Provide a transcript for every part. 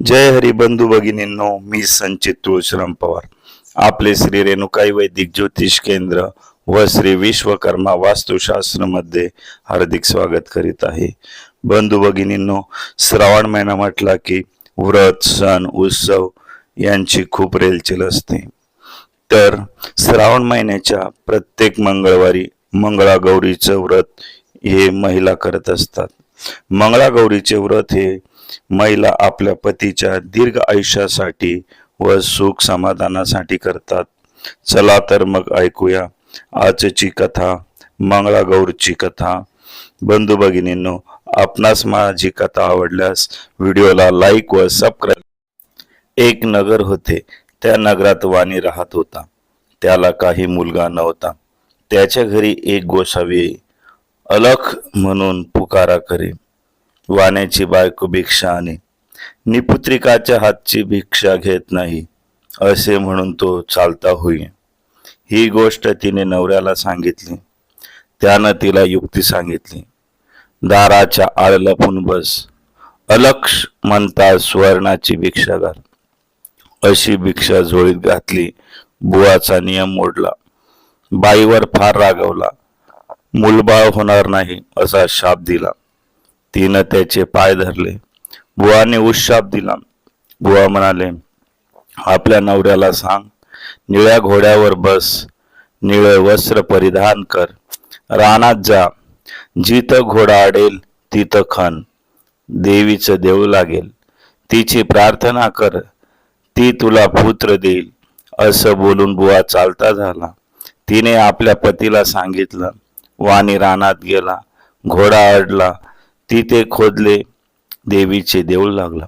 जय हरी बंधू भगिनींनो मी संचित तुळशीराम पवार. आपले श्री रेणुकाई वैदिक ज्योतिष केंद्र व श्री विश्वकर्मा वास्तुशास्त्रमध्ये हार्दिक स्वागत करीत आहे. बंधू भगिनींनो श्रावण महिना म्हटला की व्रत सण उत्सव यांची खूप रेलचेल असते. तर श्रावण महिन्याच्या प्रत्येक मंगळवारी मंगळागौरीचं व्रत हे महिला करत असतात. मंगळागौरीचे व्रत हे महिला आपल्या पतीच्या दीर्घ आयुष्यासाठी व सुख समाधानासाठी करतात. चला तर मग ऐकूया आजची कथा मंगळागौरची कथा. बंधू भगिनींनो आपणास माझी कथा आवडल्यास व्हिडिओला लाईक व सबस्क्राईब एक नगर होते त्या नगरात वाणी राहत होता. त्याला काही मुलगा नव्हता. त्याच्या घरी एक गोसावी अलख म्हणून पुकारा करे. वाण्याची बायको भिक्षा आणि निपुत्रिकाच्या हातची भिक्षा घेत नाही. असे म्हणून तो चालता होई. ही गोष्ट तिने नवऱ्याला सांगितली. त्यानं तिला युक्ती सांगितली. दाराच्या आळ लपून बस. अलक्ष म्हणता सुवर्णाची भिक्षा घाल. अशी भिक्षा झोळीत घातली. बुवाचा नियम मोडला. बाईवर फार रागवला. मुलबाळ होणार नाही असा शाप दिला. तिनं त्याचे पाय धरले. बुवाने उशाप दिला. बुवा म्हणाले आपल्या नवऱ्याला सांग. निळ्या घोड्यावर बस. निळे वस्त्र परिधान कर. रानात जा. जिथं घोडा अडेल तिथं खण देवीचं देऊ लागेल. तिची प्रार्थना कर. ती तुला पुत्र देईल. असं बोलून बुवा चालता झाला. तिने आपल्या पतीला सांगितलं. वाणी रानात गेला. घोडा अडला. तिथे खोदले देवीचे देऊळ लागला.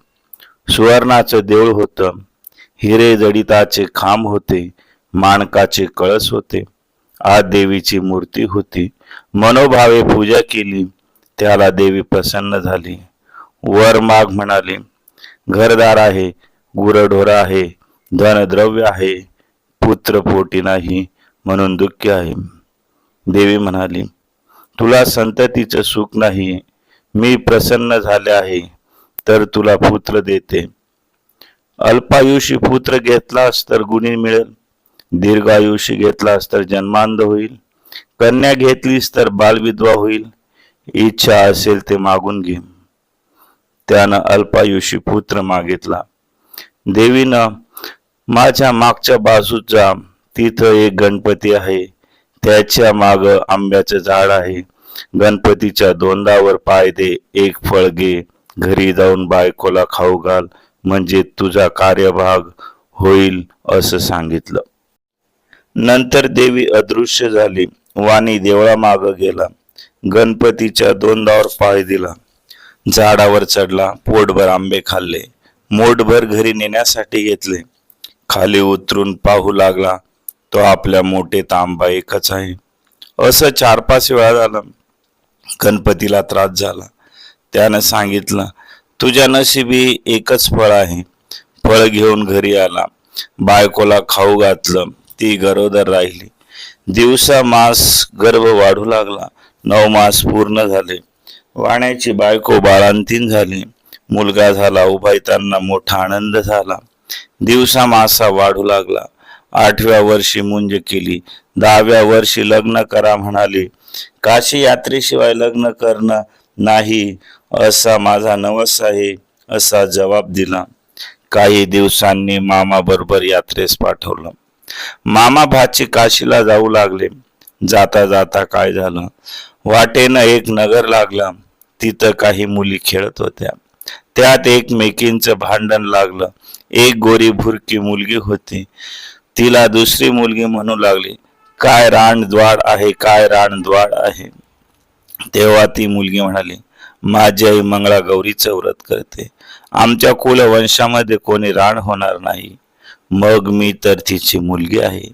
सुवर्णाचं देऊळ होतं. हिरे जडिताचे खांब होते. माणकाचे कळस होते. आत देवीची मूर्ती होती. मनोभावे पूजा केली. त्याला देवी प्रसन्न झाली. वर माग म्हणाले घरदार आहे गुरढोर आहे धनद्रव्य आहे पुत्र पोटी नाही म्हणून दुःख आहे. देवी म्हणाली तुला संततीचं सुख नाही. मी प्रसन्न झाले आहे तर तुला पुत्र देते. अल्पायुषी पुत्र घेतलास तर गुणी मिळेल. दीर्घायुषी घेतलास तर जन्मांध होईल. कन्या घेतलीस तर बालविधवा होईल. इच्छा असेल ते मागून घे. त्यानं अल्पायुषी पुत्र मागितला. देवीनं माझ्या मागच्या बाजूचा तिथं एक गणपती आहे. त्याच्या माग आंब्याचं झाड आहे. गणपतीच्या दोनदावर पाय दे एक फळ घे घरी जाऊन बायकोला खाऊ घाल म्हणजे तुझा कार्यभाग होईल असं सांगितलं. नंतर देवी अदृश्य झाली वाणी देवळा माग गेला. गणपतीच्या दोनदावर पाय दिला. झाडावर चढला पोटभर आंबे खाल्ले मोठभर घरी नेण्यासाठी घेतले. खाली उतरून पाहू लागला तो आपल्या मोठे आंबा एकच आहे. असं चार पाच वेळा झालं. गणपतीला त्रास झाला. त्यानं सांगितलं तुझ्या नशिबी एकच फळ आहे. फळ घेऊन घरी आला. बायकोला खाऊ घातलं. ती गरोदर राहिली. दिवसा मास गर्भ वाढू लागला. नऊ मास पूर्ण झाले. वाण्याची बायको बाळांतीन झाली. मुलगा झाला. उभायतांना मोठा आनंद झाला. दिवसा मासा वाढू लागला. आठव्या वर्षी मुंज केली. दहाव्या वर्षी लग्न करा म्हणाली. काशी यात्रेशिवाय लग्न करणं नाही असा माझा नवस आहे असा जबाब दिला. काही दिवसांनी मामा बरोबर यात्रेस पाठवलं. मामा भाची काशीला जाऊ लागले. जाता जाता काय झालं? वाटेनं एक नगर लागला. तिथं काही मुली खेळत होत्या. त्यात एकमेकींचं भांडण लागलं. एक गोरी भुरकी मुलगी होती. तिला दुसरी मुलगी म्हणू लागली. काय रानद्वाड आहे काय रानद्वाड आहे? तेव्हा ती मुलगी म्हणाली माझी आई मंगळागौरीचं व्रत करते. आमच्या कुलवंशामध्ये कोणी राण होणार नाही. मग मी तर तिची मुलगी आहे.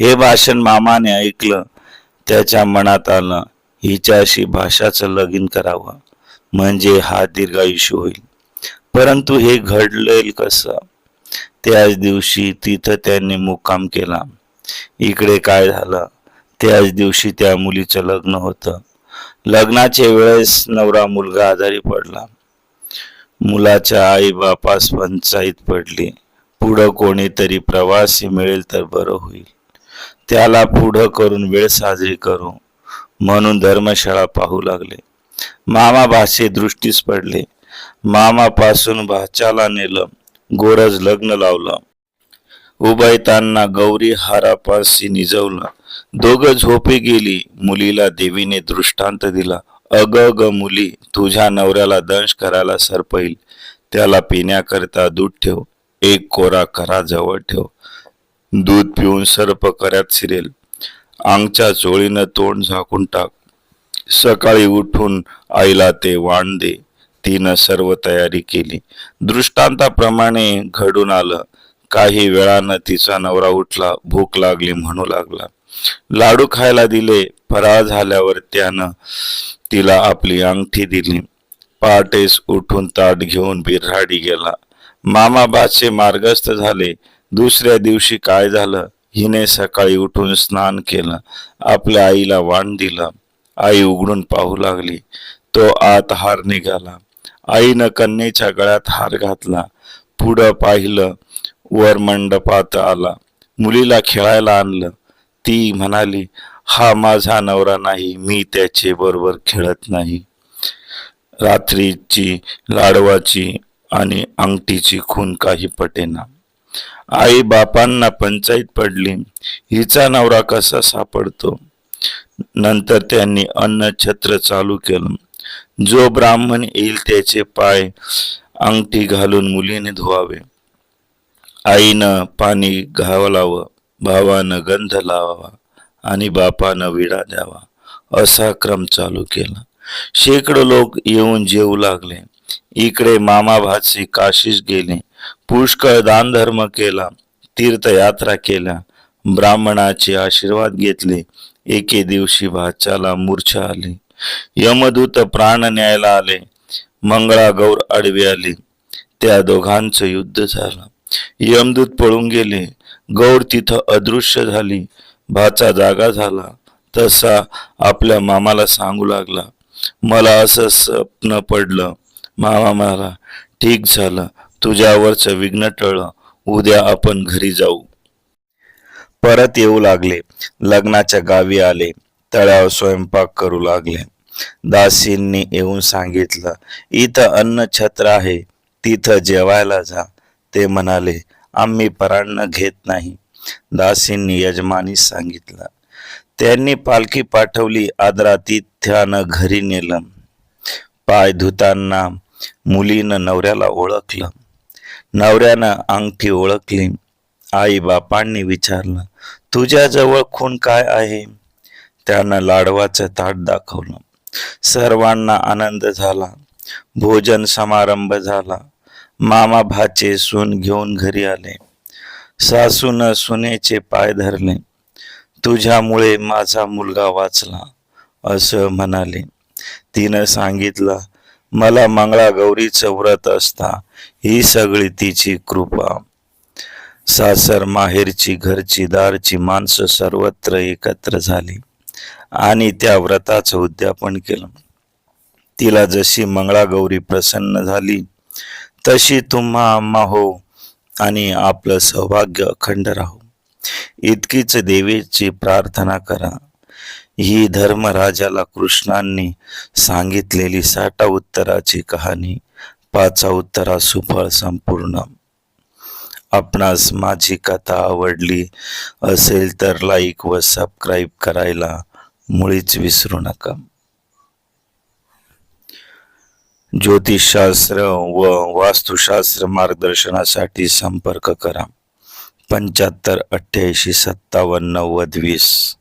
हे भाषण मामाने ऐकलं. त्याच्या मनात आलं हिच्याशी भाषाचं लगीन करावं. म्हणजे हा दीर्घायुष्य होईल. परंतु हे घडलेल कसं? त्याच दिवशी तिथं त्यांनी मुक्काम केला. इकडे काय झालं? त्याच दिवशी त्या मुलीचं लग्न होतं. लग्नाच्या वेळेस नवरा मुलगा आजारी पडला. मुलाच्या आई बापास पंचायत पडली. पुढं कोणीतरी प्रवासी मिळेल तर बरं होईल. त्याला पुढं करून वेळ साजरी करू म्हणून धर्मशाळा पाहू लागले. मामा भाषे दृष्टीस पडले. मामापासून भाच्याला नेलं. गोरज लग्न लावलं. उभयतांना गौरी हारापाशी निजवलं. दोघं झोपी गेली. मुलीला देवीने दृष्टांत दिला. अग ग मुली तुझ्या नवऱ्याला दंश करायला सरपईल. त्याला पिण्याकरता दूध ठेव. एक कोरा करा जवळ ठेव. दूध पिऊन सर्प करत शिरेल. आंगच्या चोळीनं तोंड झाकून टाक. सकाळी उठून आईला ते वाण दे. तिनं सर्व तयारी केली. दृष्टांताप्रमाणे घडून आलं. काही वेळानं तिचा नवरा उठला भूक लागली म्हणू लागला. लाडू खायला दिले फराळ झाल्यावर त्यानं तिला आपली अंगठी दिली. पहाटेस उठून ताट घेऊन बिर्हाडी गेला. मामा बाचे मार्गस्थ झाले. दुसऱ्या दिवशी काय झालं? हिने सकाळी उठून स्नान केलं. आपल्या आईला वाण दिलं. आई उघडून पाहू लागली. तो आत हार निघाला. आईनं कन्येच्या गळ्यात हार घातला. पुढं पाहिलं वर मंडपात आला. मुलीला खेळायला आणलं. ती म्हणाली हा माझा नवरा नाही मी त्याचे बरोबर खेळत नाही. रात्रीची लाडवाची आणि अंगठीची खून काही पटेना आई बापांना पंचायत पडली. हिचा नवरा कसा सापडतो? नंतर त्यांनी अन्न छत्र चालू केलं. जो ब्राह्मण येईल त्याचे पाय अंगठी घालून मुलीने धुवावे. आईनं पाणी घालावं भावानं गंध लावावा आणि बापानं विडा द्यावा असा क्रम चालू केला. शेकडो लोक येऊन जेवू लागले. इकडे मामा भाची काशीस गेले. पुष्कळ दानधर्म केला तीर्थयात्रा केल्या ब्राह्मणाचे आशीर्वाद घेतले. एके दिवशी भाच्याला मूर्छा आली. यमदूत प्राण न्यायला आले. मंगळा गौर आडवी आली. त्या दोघांचं युद्ध झालं. यमदूत पळून गेले. गौर तिथं अदृश्य झाली. भाचा जागा झाला. तसा आपल्या मामाला सांगू लागला. मला असं स्वप्न पडलं. मामा मला ठीक झालं. तुझ्यावरचं विघ्न टळलं. उद्या आपण घरी जाऊ. परत येऊ लागले. लग्नाच्या गावी आले. तळ्यावर स्वयंपाक करू लागले. दासींनी येऊन सांगितलं इथं अन्न छत्र आहे. तिथं जेवायला जा. ते म्हणाले आम्ही परान्न घेत नाही. दासींनी यजमानी सांगितलं. त्यांनी पालखी पाठवली आदरातिथ्यानं घरी नेलं. पाय धुताना मुलीनं नवऱ्याला ओळखलं. नवऱ्यानं अंगठी ओळखली. आई बापांनी विचारलं तुझ्याजवळ खून काय आहे? त्यानं लाडवाचं ताट दाखवलं. सर्वांना आनंद झाला. भोजन समारंभ झाला. मामा भाचे सून घेऊन घरी आले. सासून सुनेचे पाय धरले. तुझ्यामुळे माझा मुलगा वाचला असं म्हणाले. तिनं सांगितलं मला मंगळागौरीचं व्रत असता ही सगळी तिची कृपा. सासर माहेरची घरची दारची माणसं सर्वत्र एकत्र झाली आणि त्या व्रताचं उद्यापन केलं. तिला जशी मंगळागौरी प्रसन्न झाली तशी तुम्हा आम्हा हो आणि आपलं सौभाग्य अखंड राहो. इतकीच देवीची प्रार्थना करा. ही धर्मराजाला कृष्णांनी सांगितलेली साठा उत्तराची कहाणी पाचा उत्तरा सुफळ संपूर्ण. आपणास माझी कथा आवडली असेल तर लाईक व सबस्क्राईब करायला मुळीच विसरू नका. ज्योतिषशास्त्र व वास्तुशास्त्र मार्गदर्शनासाठी संपर्क करा. पंच्याहत्तर अठ्ठ्याऐंशी सत्तावन्न नव्वद वीस.